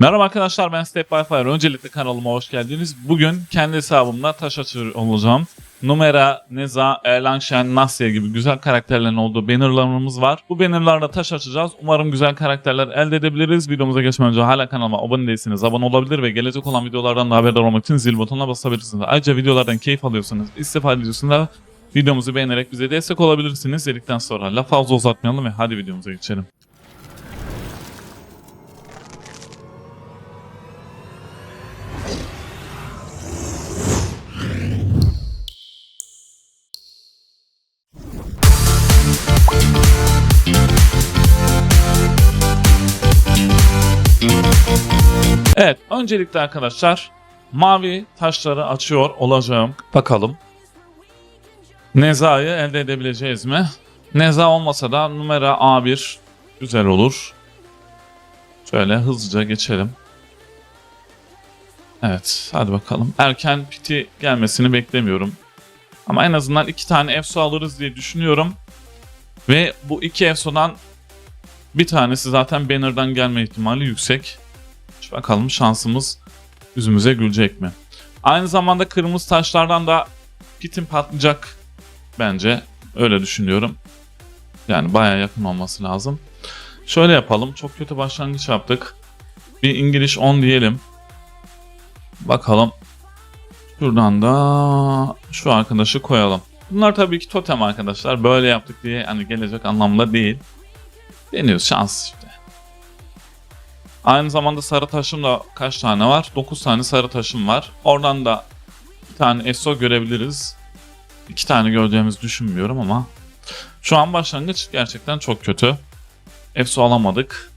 Merhaba arkadaşlar ben Step by Fire. Öncelikle kanalıma hoş geldiniz. Bugün kendi hesabımda taş açır olacağım. Numera, Neza, Erlang Shen, Nasya gibi güzel karakterlerin olduğu bannerlarımız var. Bu bannerlarla taş açacağız. Umarım güzel karakterler elde edebiliriz. Videomuza geçmeden önce hala kanalıma abone değilseniz abone olabilir ve gelecek olan videolardan da haberdar olmak için zil butonuna basabilirsiniz. Ayrıca videolardan keyif alıyorsanız, istifade ediyorsanız videomuzu beğenerek bize destek olabilirsiniz. Dedikten sonra laf fazla uzatmayalım ve hadi videomuza geçelim. Öncelikle arkadaşlar mavi taşları açıyor olacağım. Bakalım. Neza'yı elde edebileceğiz mi? Neza olmasa da numara A1 güzel olur. Şöyle hızlıca geçelim. Evet, hadi bakalım. Erken piti gelmesini beklemiyorum. Ama en azından iki tane EFSO alırız diye düşünüyorum. Ve bu iki EFSO'dan bir tanesi zaten banner'dan gelme ihtimali yüksek. Bakalım şansımız yüzümüze gülecek mi? Aynı zamanda kırmızı taşlardan da pitin patlayacak bence. Öyle düşünüyorum. Yani baya yakın olması lazım. Şöyle yapalım. Çok kötü başlangıç yaptık. Bir İngiliz 10 diyelim. Bakalım. Şuradan da şu arkadaşı koyalım. Bunlar tabii ki totem arkadaşlar. Böyle yaptık diye hani gelecek anlamda değil. Deniyoruz şans. Aynı zamanda sarı taşım da kaç tane var? 9 tane sarı taşım var. Oradan da bir tane ESO görebiliriz. İki tane göreceğimizi düşünmüyorum ama şu an başlangıç gerçekten çok kötü. ESO alamadık.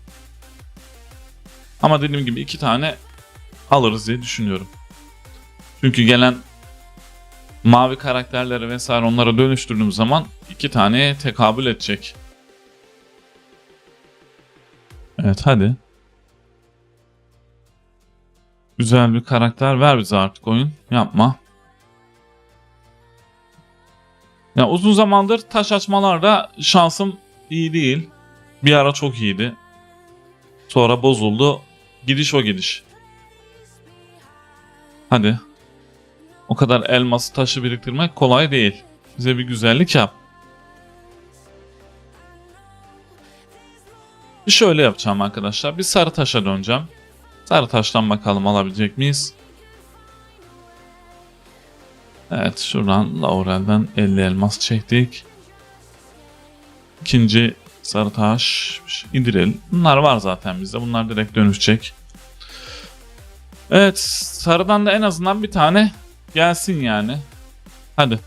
Ama dediğim gibi iki tane alırız diye düşünüyorum. Çünkü gelen mavi karakterleri vesaire onlara dönüştürdüğüm zaman iki tane tekabül edecek. Evet hadi. Güzel bir karakter ver bize artık oyun. Yapma. Ya uzun zamandır taş açmalarda şansım iyi değil. Bir ara çok iyiydi. Sonra bozuldu. Gidiş o gidiş. Hadi. O kadar elması taşı biriktirmek kolay değil. Bize bir güzellik yap. Bir şöyle yapacağım arkadaşlar. Bir sarı taşa döneceğim. Sarı taştan bakalım alabilecek miyiz? Evet şuradan Laurel'den 50 elmas çektik. İkinci sarı taş indirelim. Bunlar var zaten bizde. Bunlar direkt dönüşecek. Evet sarıdan da en azından bir tane gelsin yani. Hadi.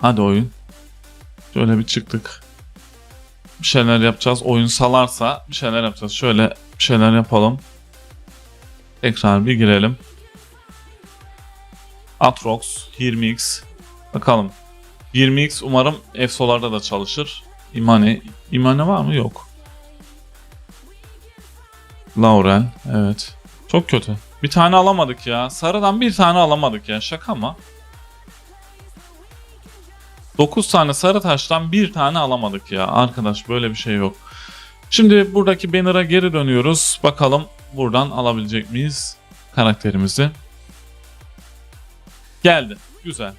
Hadi oyun. Şöyle bir çıktık. Bir şeyler yapacağız. Oyun salarsa bir şeyler yapacağız. Şöyle bir şeyler yapalım. Tekrar bir girelim. Atrox, 20x. Bakalım. 20x umarım EFSO'larda da çalışır. Imane. Imane var mı? Yok. Laurel. Evet. Çok kötü. Bir tane alamadık ya. Sarıdan bir tane alamadık ya. Şaka mı? 9 tane sarı taştan bir tane alamadık ya. Arkadaş böyle bir şey yok. Şimdi buradaki banner'a geri dönüyoruz. Bakalım buradan alabilecek miyiz karakterimizi. Geldi. Güzel.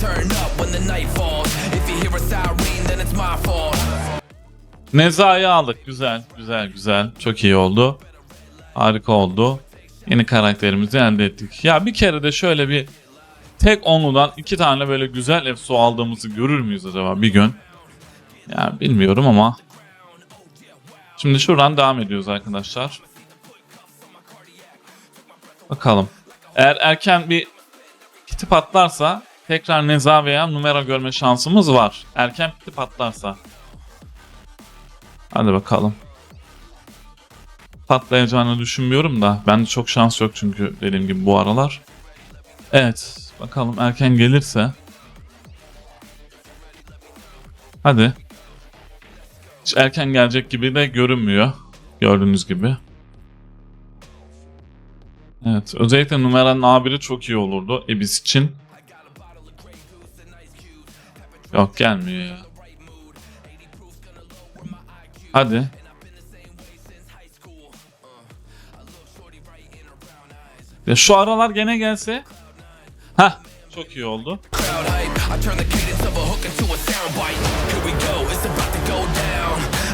Turn up when the night falls. If Neza'yı aldık. Güzel, güzel, güzel. Çok iyi oldu. Harika oldu. Yeni karakterimizi elde ettik. Ya bir kere de şöyle bir tek onludan iki tane böyle güzel EFSO aldığımızı görür müyüz acaba bir gün? Yani bilmiyorum ama. Şimdi şuradan devam ediyoruz arkadaşlar. Bakalım. Eğer erken bir piti patlarsa tekrar Neza veya numara görme şansımız var. Erken piti patlarsa. Hadi bakalım. Patlayacağını düşünmüyorum da. Bende çok şans yok çünkü dediğim gibi bu aralar. Evet. Bakalım erken gelirse. Hadi. Hiç erken gelecek gibi de görünmüyor. Gördüğünüz gibi. Evet. Özellikle numaranın A1'i çok iyi olurdu Ebis için. Yok gelmiyor ya. Hadi. Ya şu aralar gene gelse. Hah çok iyi oldu.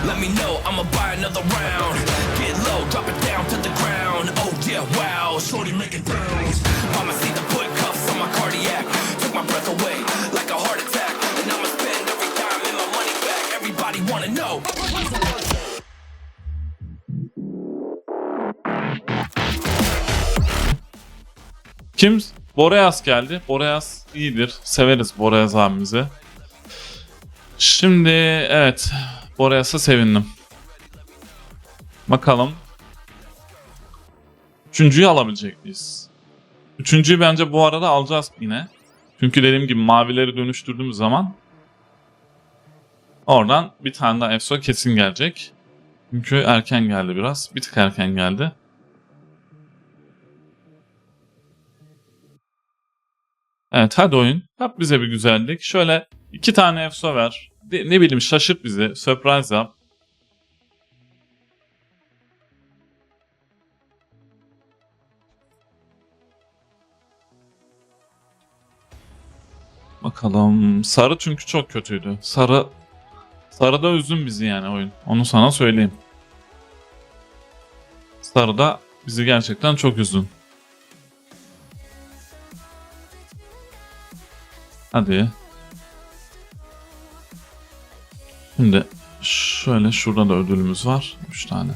Let me know, I'ma buy another round. Kim? Boreas geldi. Boreas iyidir. Severiz Boreas abimizi. Şimdi evet. Boreas'a sevindim. Bakalım. Üçüncüyü alabilecek miyiz? Üçüncüyü bence bu arada alacağız yine. Çünkü dediğim gibi mavileri dönüştürdüğümüz zaman oradan bir tane daha EFSO kesin gelecek. Çünkü erken geldi biraz. Bir tık erken geldi. Evet hadi oyun. Yap bize bir güzellik. Şöyle iki tane EFSO ver. De- ne bileyim şaşırt bizi. Surprise yap. Bakalım. Sarı çünkü çok kötüydü. Sarı Sarı da üzdün bizi yani oyun. Onu sana söyleyeyim. Sarı da bizi gerçekten çok üzdün. Hadi. Şimdi şöyle şurada da ödülümüz var. 3 tane.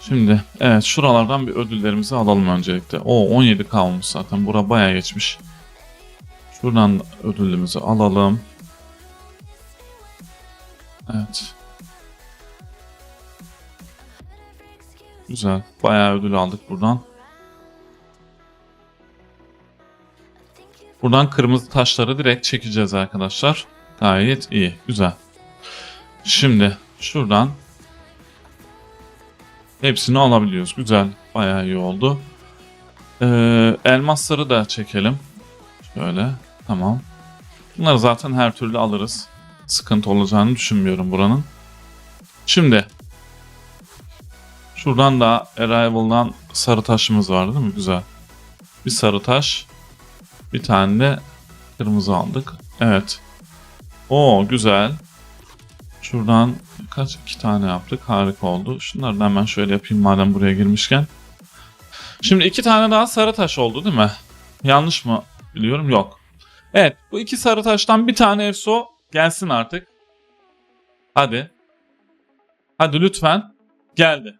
Şimdi evet şuralardan bir ödüllerimizi alalım öncelikle. O 17 kalmış zaten. Bura bayağı geçmiş. Şuradan da ödülümüzü alalım. Evet. Güzel. Bayağı ödül aldık buradan. Buradan kırmızı taşları direkt çekeceğiz arkadaşlar. Gayet iyi. Güzel. Şimdi şuradan hepsini alabiliyoruz. Güzel. Bayağı iyi oldu. Ee, elmasları da çekelim. Şöyle. Tamam. Bunları zaten her türlü alırız. Sıkıntı olacağını düşünmüyorum buranın. Şimdi şuradan da Arrival'dan sarı taşımız var değil mi? Güzel. Bir sarı taş. Bir tane de kırmızı aldık. Evet. O güzel. Şuradan kaç iki tane yaptık. Harika oldu. Şunları da hemen şöyle yapayım madem buraya girmişken. Şimdi iki tane daha sarı taş oldu değil mi? Yanlış mı biliyorum? Yok. Evet bu iki sarı taştan bir tane EFSO gelsin artık. Hadi. Hadi lütfen. Geldi.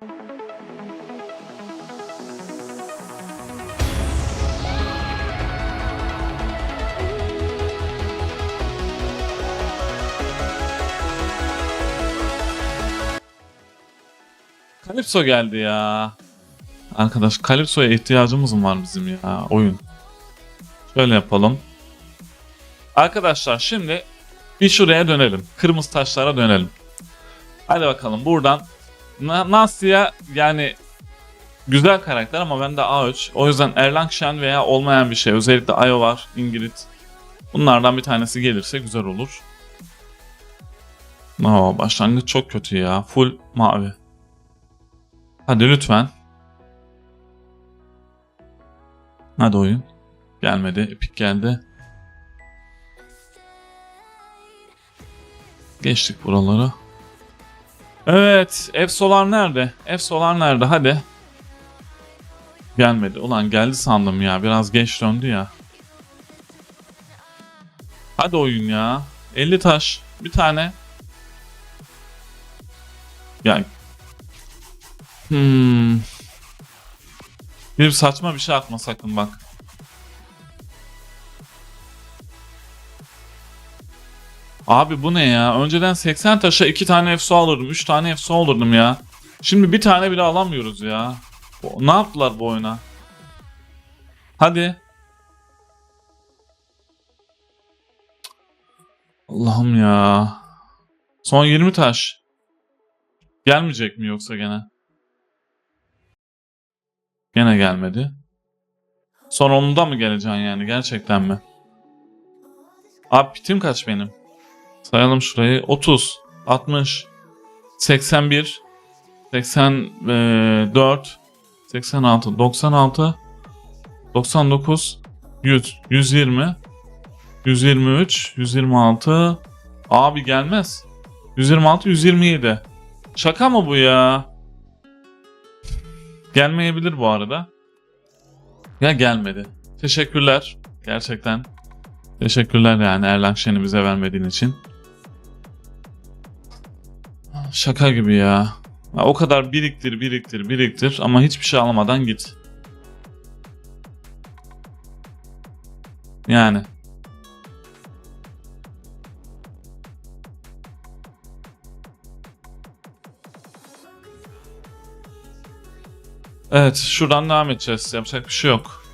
Calypso geldi ya. Arkadaş Calypso'ya ihtiyacımız mı var bizim ya oyun. Şöyle yapalım. Arkadaşlar şimdi bir şuraya dönelim. Kırmızı taşlara dönelim. Hadi bakalım buradan. Na Nasya yani güzel karakter ama bende A3. O yüzden Erlang Shen veya olmayan bir şey. Özellikle Ayo var, Ingrid. Bunlardan bir tanesi gelirse güzel olur. Oo, başlangıç çok kötü ya. Full mavi. Hadi lütfen. Hadi oyun. Gelmedi. Epic geldi. Geçtik buraları. Evet. Efsolar nerede? Efsolar nerede? Hadi. Gelmedi. Ulan geldi sandım ya. Biraz geç döndü ya. Hadi oyun ya. 50 taş. Bir tane. Yani. Hmm. Bir saçma bir şey atma sakın bak. Abi bu ne ya? Önceden 80 taşa 2 tane efso alırdım. 3 tane efso alırdım ya. Şimdi bir tane bile alamıyoruz ya. Ne yaptılar bu oyuna? Hadi. Allah'ım ya. Son 20 taş. Gelmeyecek mi yoksa gene? Gene gelmedi. Son onda mı geleceksin yani gerçekten mi? Abi pitim kaç benim? Sayalım şurayı. 30, 60, 81, 84, 86, 96, 99, 100, 120, 123, 126. Abi gelmez. 126, 127. Şaka mı bu ya? Gelmeyebilir bu arada. Ya gelmedi. Teşekkürler. Gerçekten. Teşekkürler yani Erlang Şen'i bize vermediğin için. Şaka gibi ya. Ya O kadar biriktir, biriktir, biriktir ama hiçbir şey almadan git. Yani. Evet, şuradan devam edeceğiz. Yapacak bir şey yok.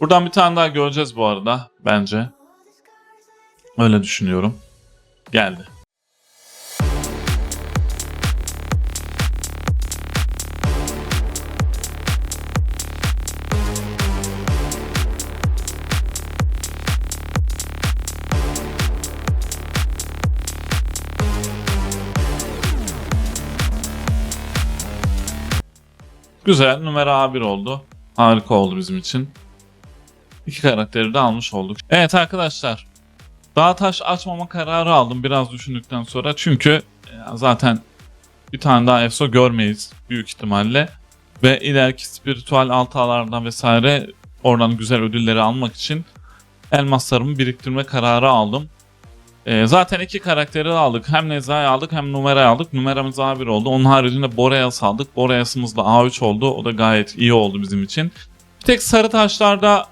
Buradan bir tane daha göreceğiz bu arada bence. Öyle düşünüyorum. Geldi. Güzel. Numara A1 oldu. Harika oldu bizim için. İki karakteri de almış olduk. Evet arkadaşlar. Dağ taş açmama kararı aldım biraz düşündükten sonra. Çünkü e, zaten bir tane daha EFSO görmeyiz büyük ihtimalle. Ve ileriki spiritüel altalardan vesaire oradan güzel ödülleri almak için elmaslarımı biriktirme kararı aldım. E, zaten iki karakteri aldık. Hem Neza'yı aldık hem numarayı aldık. Numaramız A1 oldu. Onun haricinde Boreas aldık. Boreas'ımız da A3 oldu. O da gayet iyi oldu bizim için. Bir tek sarı taşlarda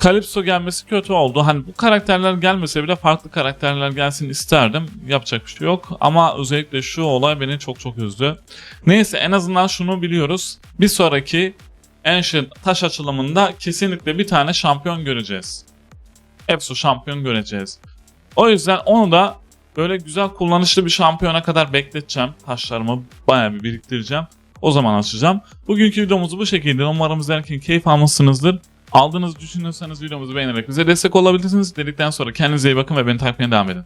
Calypso gelmesi kötü oldu. Hani bu karakterler gelmese bile farklı karakterler gelsin isterdim. Yapacak bir şey yok. Ama özellikle şu olay beni çok çok üzdü. Neyse en azından şunu biliyoruz. Bir sonraki Ancient taş açılımında kesinlikle bir tane şampiyon göreceğiz. Epso şampiyon göreceğiz. O yüzden onu da böyle güzel kullanışlı bir şampiyona kadar bekleteceğim. Taşlarımı bayağı bir biriktireceğim. O zaman açacağım. Bugünkü videomuz bu şekilde. Umarım izlerken keyif almışsınızdır. Aldığınızı düşünüyorsanız videomuzu beğenerek bize destek olabilirsiniz. Dedikten sonra kendinize iyi bakın ve beni takip devam edin.